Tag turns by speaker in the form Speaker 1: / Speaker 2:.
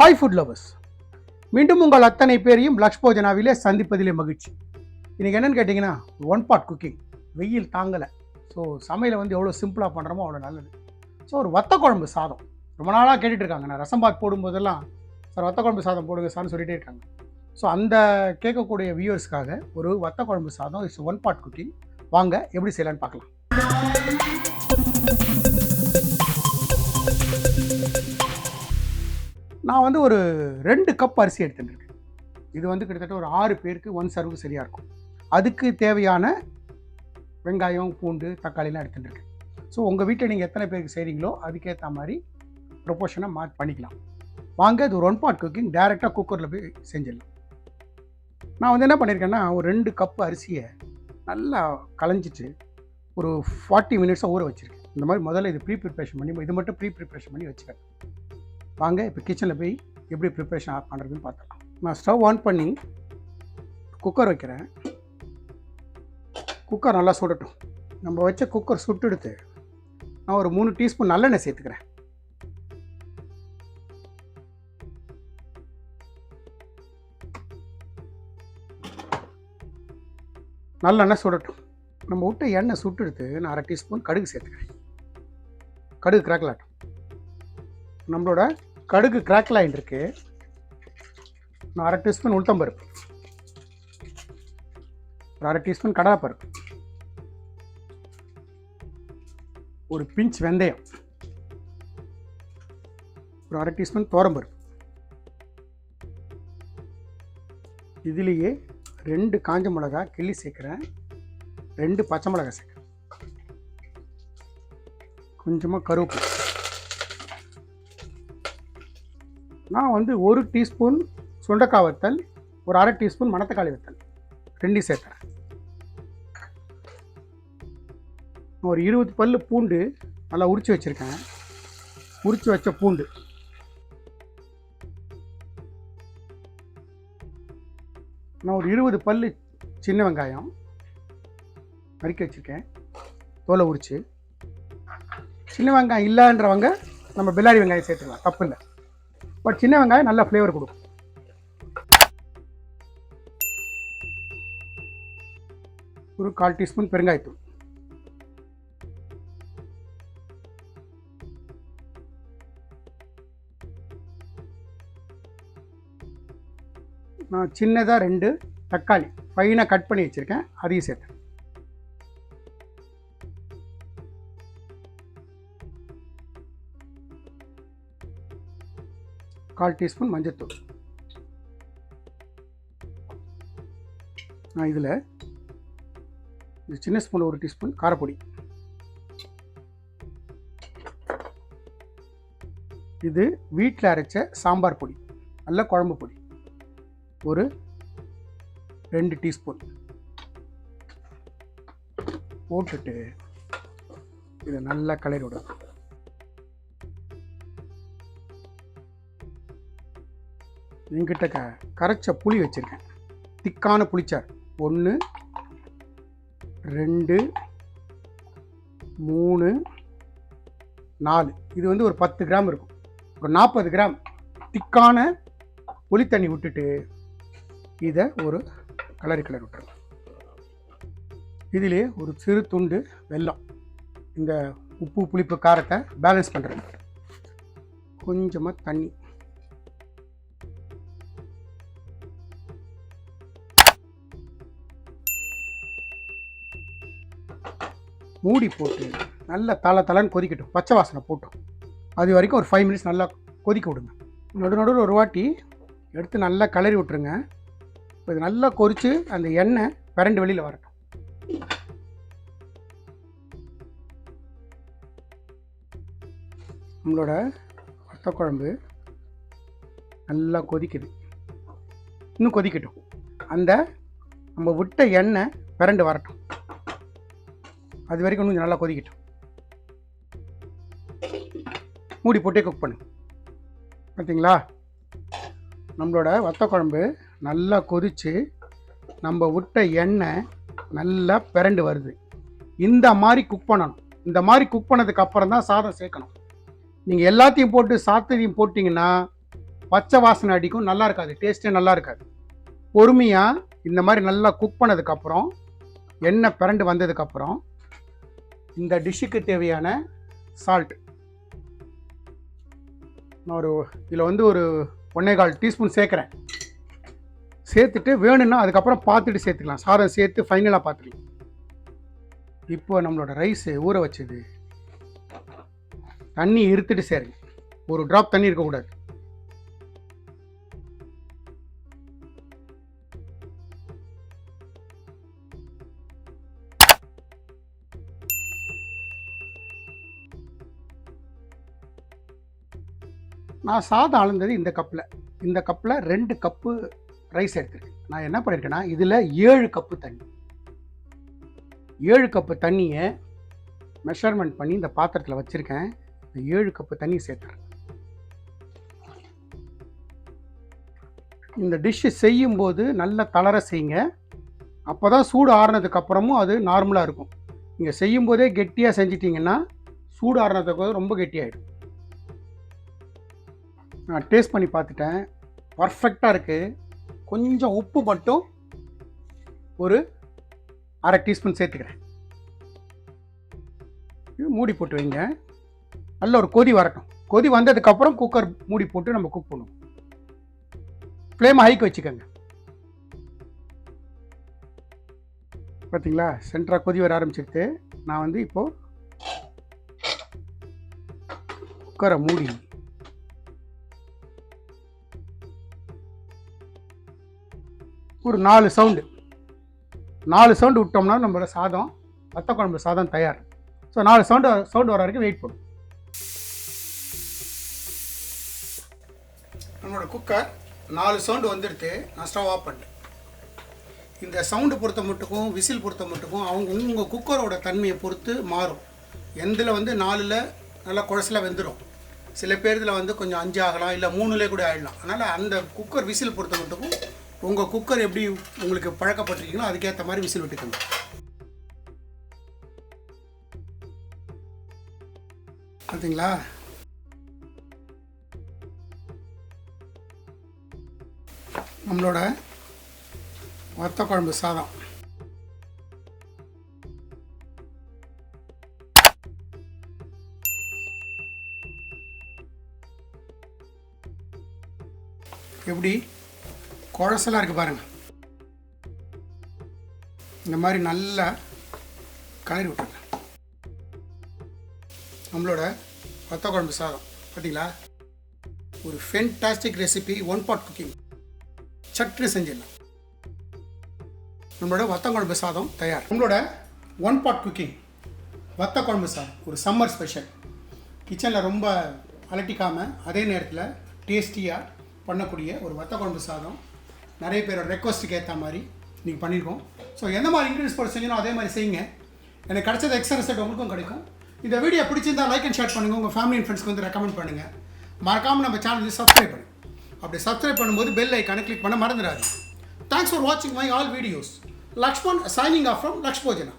Speaker 1: Hi food lovers மீண்டும் உங்கள் அத்தனை பேரையும் லக்ஷ் போஜனாவிலே சந்திப்பதிலே மகிழ்ச்சி. இன்றைக்கி என்னென்னு கேட்டிங்கன்னா ஒன் பாட் குக்கிங் வெயில் தாங்கலை. ஸோ சமையலை வந்து எவ்வளோ சிம்பிளாக பண்ணுறோமோ அவ்வளோ நல்லது. ஸோ ஒரு வத்த குழம்பு சாதம். ரொம்ப நாளாக கேட்டுட்டு இருக்காங்க. நான் ரசம் பாத் போடும்போதெல்லாம் சார் வத்த குழம்பு சாதம் போடுங்க சார்னு சொல்லிகிட்டே இருக்காங்க. ஸோ அந்த கேட்கக்கூடிய வியூவர்ஸ்க்காக ஒரு வத்த குழம்பு சாதம் இட்ஸ் ஒன் பாட் குக்கிங் வாங்க எப்படி செய்யலான்னு பார்க்கலாம். நான் வந்து ஒரு ரெண்டு கப் அரிசி எடுத்துட்டு இருக்கேன் இது வந்து கிட்டத்தட்ட ஒரு ஆறு பேருக்கு ஒன் சர்வுக்கு சரியாக இருக்கும். அதுக்கு தேவையான வெங்காயம் பூண்டு தக்காளிலாம் எடுத்துட்டு இருக்கேன் ஸோ உங்கள் வீட்டில் நீங்கள் எத்தனை பேருக்கு செய்கிறீங்களோ அதுக்கேற்ற மாதிரி ப்ரொபோஷனை மார்க் பண்ணிக்கலாம். வாங்க இது ஒரு ஒன் பாட் குக்கிங் டேரெக்டாக குக்கரில் போய் செஞ்சிடலாம். நான் வந்து என்ன பண்ணியிருக்கேன்னா ஒரு ரெண்டு கப் அரிசியை நல்லா களைஞ்சிட்டு ஒரு ஃபார்ட்டி மினிட்ஸாக ஊற வச்சுருக்கேன். இந்த மாதிரி முதல்ல இது ப்ரீ ப்ரிப்ரேஷன் பண்ணி இது மட்டும் ப்ரீ ப்ரிப்ரேஷன் பண்ணி வச்சுருக்கேன் வாங்க இப்போ கிச்சனில் போய் எப்படி ப்ரிப்ரேஷன் பண்ணுறதுன்னு பார்த்துக்கலாம் நான் ஸ்டவ் ஆன் பண்ணி குக்கர் வைக்கிறேன். குக்கர் நல்லா சுடட்டும். நம்ம வச்ச குக்கர் சுட்டெடுத்து நான் ஒரு மூணு டீஸ்பூன் நல்லெண்ணெய் சேர்த்துக்கிறேன். நல்லெண்ணெய் சுடட்டும். நம்ம விட்ட எண்ணெய் சுட்டெடுத்து நான் அரை டீஸ்பூன் கடுகு சேர்த்துக்கிறேன். கடுகு கிராக்கலாட்டும் நம்மளோட கடுகு கிராக்கில் ஆகிட்டு இருக்கு. நான் அரை டீஸ்பூன் உளுத்தம்பருப்பு ஒரு அரை டீஸ்பூன் கடலைப்பருப்பு ஒரு பிஞ்ச் வெந்தயம். ஒரு அரை டீஸ்பூன் தோரம்பருப்பு இதுலேயே ரெண்டு காஞ்ச மிளகா கிள்ளி சேர்க்குறேன். ரெண்டு பச்சை மிளகாய் சேர்க்குறேன். கொஞ்சமாக கருவேப்பிலை. நான் வந்து ஒரு டீஸ்பூன் சுண்டக்காய் வத்தல் ஒரு அரை டீஸ்பூன் மணத்தக்காளி வத்தல் ரெண்டையும் சேர்த்துறேன். ஒரு இருபது பல்லு பூண்டு நல்லா உரித்து வச்சுருக்கேன். உரித்து வச்ச பூண்டு. நான் ஒரு இருபது பல்லு சின்ன வெங்காயம் நறுக்கி வச்சுருக்கேன். தோலை உரித்து சின்ன வெங்காயம் இல்லைன்றவங்க நம்ம பெல்லாரி வெங்காயம் சேர்த்துக்கலாம் தப்பு இல்லை. பட் சின்ன வெங்காயம் நல்ல ஃப்ளேவர் கொடுக்கும். ஒரு கால் டீஸ்பூன் பெருங்காயத்தூள். நான் சின்னதாக ரெண்டு தக்காளி. ஃபைனாக கட் பண்ணி வச்சுருக்கேன். அதையும் சேர்த்தேன் கால் டீஸ்பூன் மஞ்சத்தூள். நான் இதில் இது சின்ன ஸ்பூன் ஒரு டீஸ்பூன் காரப்பொடி. இது வீட்டில் அரைச்ச சாம்பார் பொடி நல்ல குழம்பு பொடி. ஒரு ரெண்டு டீஸ்பூன். போட்டுட்டு இதை நல்லா கலரி விடணும். என்கிட்ட க கரைச்ச புளி வச்சுருக்கேன். திக்கான புளிச்சார் ஒன்று ரெண்டு மூணு நாலு. இது வந்து ஒரு பத்து கிராம் இருக்கும். ஒரு நாற்பது கிராம். திக்கான புளி தண்ணி விட்டுட்டு இதை ஒரு கலரி கலர் விட்டுருங்க இதிலே ஒரு சிறு துண்டு வெல்லம். இந்த உப்பு புளிப்பு காரத்தை பேலன்ஸ் பண்ணுறது கொஞ்சமாக தண்ணி. மூடி போட்டு நல்லா தலை தலைன்னு கொதிக்கட்டும். பச்சை வாசனை போட்டோம். அது வரைக்கும் ஒரு ஃபைவ் மினிட்ஸ் நல்லா கொதிக்க விடுங்க. நடு நடுவில் ஒரு வாட்டி எடுத்து நல்லா கிளறி விட்டுருங்க. இப்போ இது நல்லா கொதித்து அந்த எண்ணெய் பிறண்டு வெளியில் வரட்டும். நம்மளோட வத்த குழம்பு நல்லா கொதிக்குது. இன்னும் கொதிக்கட்டும். அந்த நம்ம விட்ட எண்ணெய் பிறண்டு வரட்டும். அது வரைக்கும் கொஞ்சம் நல்லா கொதிக்கட்டும். மூடி போட்டே குக் பண்ணு. பார்த்தீங்களா நம்மளோட வத்த குழம்பு நல்லா கொதித்து நம்ம விட்ட எண்ணெய் நல்லா பிறண்டு வருது. இந்த மாதிரி குக் பண்ணணும். இந்த மாதிரி குக் பண்ணதுக்கு அப்புறம் தான் சாதம் சேர்க்கணும். நீங்கள் எல்லாத்தையும் போட்டு சாதத்தையும் போட்டிங்கன்னா பச்சை வாசனை அடிக்கும் நல்லா இருக்காது. டேஸ்ட்டே நல்லா இருக்காது. பொறுமையாக இந்த மாதிரி நல்லா குக் பண்ணதுக்கப்புறம் எண்ணெய் பிறண்டு வந்ததுக்கப்புறம் இந்த டிஷ்ஷுக்கு தேவையான சால்ட் நான் ஒரு இதில் வந்து ஒரு ஒன்றே கால் டீஸ்பூன் சேர்க்குறேன். சேர்த்துட்டு வேணும்னா அதுக்கப்புறம் பார்த்துட்டு சேர்த்துக்கலாம். சாதம் சேர்த்து ஃபைனலாக பார்த்துக்கலாம். இப்போ நம்மளோட ரைஸு ஊற வச்சது. தண்ணி இருத்துட்டு சேருங்க. ஒரு ட்ராப் தண்ணி இருக்கக்கூடாது. நான் சாதம் அளந்தது இந்த கப்பில். இந்த கப்பில் ரெண்டு கப்பு ரைஸ் எடுத்துருக்கேன். நான் என்ன பண்ணியிருக்கேன்னா இதில் ஏழு கப்பு தண்ணி. ஏழு கப்பு தண்ணியை மெஷர்மெண்ட் பண்ணி இந்த பாத்திரத்தில் வச்சுருக்கேன். இந்த ஏழு கப்பு தண்ணி சேர்த்துறேன். இந்த டிஷ்ஷு செய்யும்போது நல்ல தளர செய்யுங்க. அப்போ தான் சூடு ஆறுனதுக்கு அப்புறமும் அது நார்மலாக இருக்கும். நீங்கள் செய்யும்போதே கெட்டியாக செஞ்சிட்டிங்கன்னா சூடு ஆறுனதுக்கு ரொம்ப கெட்டியாயிடும். நான் டேஸ்ட் பண்ணி பார்த்துட்டேன். பர்ஃபெக்டாக இருக்குது கொஞ்சம் உப்பு மட்டும் ஒரு அரை டீஸ்பூன் சேர்த்துக்கிறேன். இது மூடி போட்டு வைங்க. நல்ல ஒரு கொதி வரட்டும். கொதி வந்ததுக்கப்புறம் குக்கர் மூடி போட்டு நம்ம குக் பண்ணுவோம். ஃப்ளேம் ஹைக்கு வச்சுக்கோங்க. பார்த்தீங்களா சென்டராக கொதி வர ஆரம்பிச்சிருச்சு. நான் வந்து இப்போது குக்கரை மூடி ஒரு நாலு சவுண்டு நாலு சவுண்டு விட்டோம்னா நம்மளோட சாதம் வத்த குழம்பு சாதம் தயார். ஸோ நாலு சவுண்டு சவுண்டு வர வரைக்கும் வெயிட் பண்ணும். நம்மளோட குக்கர் நாலு சவுண்டு வந்துடுத்து நான் ஸ்டவ் ஆஃப் பண்ணேன் இந்த சவுண்டு பொறுத்த மட்டுக்கும் விசில் பொறுத்த மட்டுக்கும் அவங்க உங்கள் குக்கரோட தன்மையை பொறுத்து மாறும். எந்தில் வந்து நாலில் நல்லா குழசில் வெந்துடும் சில பேர் இதில் வந்து கொஞ்சம் அஞ்சு ஆகலாம் இல்லை மூணுலேயே கூட ஆயிடலாம். அதனால் அந்த குக்கர் விசில் பொறுத்த மட்டுக்கும் உங்கள் குக்கர் எப்படி உங்களுக்கு பழக்கப்பட்டிருக்கீங்களோ அதுக்கேற்ற மாதிரி விசில் விட்டுக்கோங்க. பார்த்தீங்களா நம்மளோட வத்த குழம்பு சாதம். எப்படி? குழசலாக இருக்குது பாருங்கள் இந்த மாதிரி நல்லா கலரி விட்டுருங்க. நம்மளோட வத்த குழம்பு சாதம் பார்த்தீங்களா ஒரு fantastic recipe one pot cooking chutney செஞ்சிடலாம். நம்மளோட வத்த குழம்பு சாதம் தயார். நம்மளோட ஒன் பாட் குக்கிங் வத்த குழம்பு சாதம். ஒரு சம்மர் ஸ்பெஷல் கிச்சனில் ரொம்ப அலட்டிக்காமல் அதே நேரத்தில் டேஸ்டியாக பண்ணக்கூடிய ஒரு வத்த குழம்பு சாதம் நிறைய பேரோட ரெக்வஸ்ட்டுக்கு ஏற்ற மாதிரி நீங்கள் பண்ணியிருக்கோம் ஸோ எந்த மாதிரி இன்க்ரீஸ் போட்டு செஞ்சணும் அதே மாதிரி செய்யுங்க. எனக்கு கிடைச்சது எக்ஸ்ட்ரா ரிசல்ட் உங்களுக்கும் கிடைக்கும். இந்த வீடியோ பிடிச்சிருந்தா லைக் அண்ட் ஷேர் பண்ணுங்கள் உங்கள் ஃபேமிலி அண்ட் ஃப்ரெண்ட்ஸ்க்கு வந்து ரெக்கமெண்ட் பண்ணுங்கள் மறக்காமல் நம்ம சேனல் சப்ஸ்கிரைப் பண்ணுங்கள் அப்படி சப்ஸ்கிரைப் பண்ணும்போது பெல் ஐக்கானை கிளிக் பண்ண மறந்துடாது தேங்க்ஸ் ஃபார் வாட்சிங் my all videos Lakshman signing off from Lakshbojana